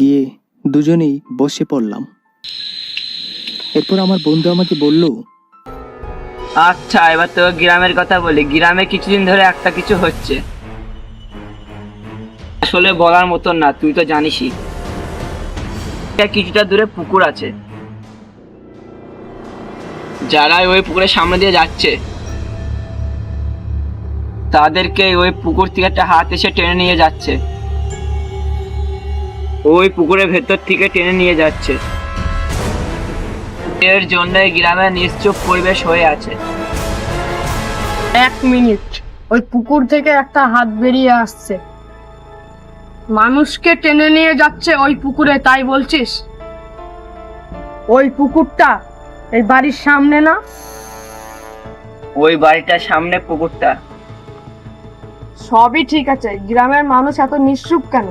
গিয়ে দুজনেই বসে পড়লাম। এরপর আমার বন্ধু আমাকে বলল আচ্ছা এবার তো গ্রামের কথা বলি। গ্রামে কিছুদিন ধরে একটা কিছু হচ্ছে। আসলে বলার মতন না, তুই তো জানিসই। কিছুটা দূরে পুকুর আছে। যারা ওই পুকুরের সামনে দিয়ে যাচ্ছে, তাদেরকে ওই পুকুর থেকে একটা হাত এসে টেনে নিয়ে যাচ্ছে। ওই পুকুরের ভেতর থেকে টেনে নিয়ে যাচ্ছে। এর জন্য গ্রামে নিশ্চুপ পরিবেশ হয়ে আছে। এক মিনিট। ওই পুকুর থেকে একটা হাত বেরিয়ে আসছে। মানুষকে টেনে নিয়ে যাচ্ছে ওই পুকুরে তাই বলছিস? ওই পুকুরটা এই বাড়ির সামনে না? ওই বাড়িটার সামনে পুকুরটা। সবই ঠিক আছে। গ্রামের মানুষ এত নিশ্চুপ কেন?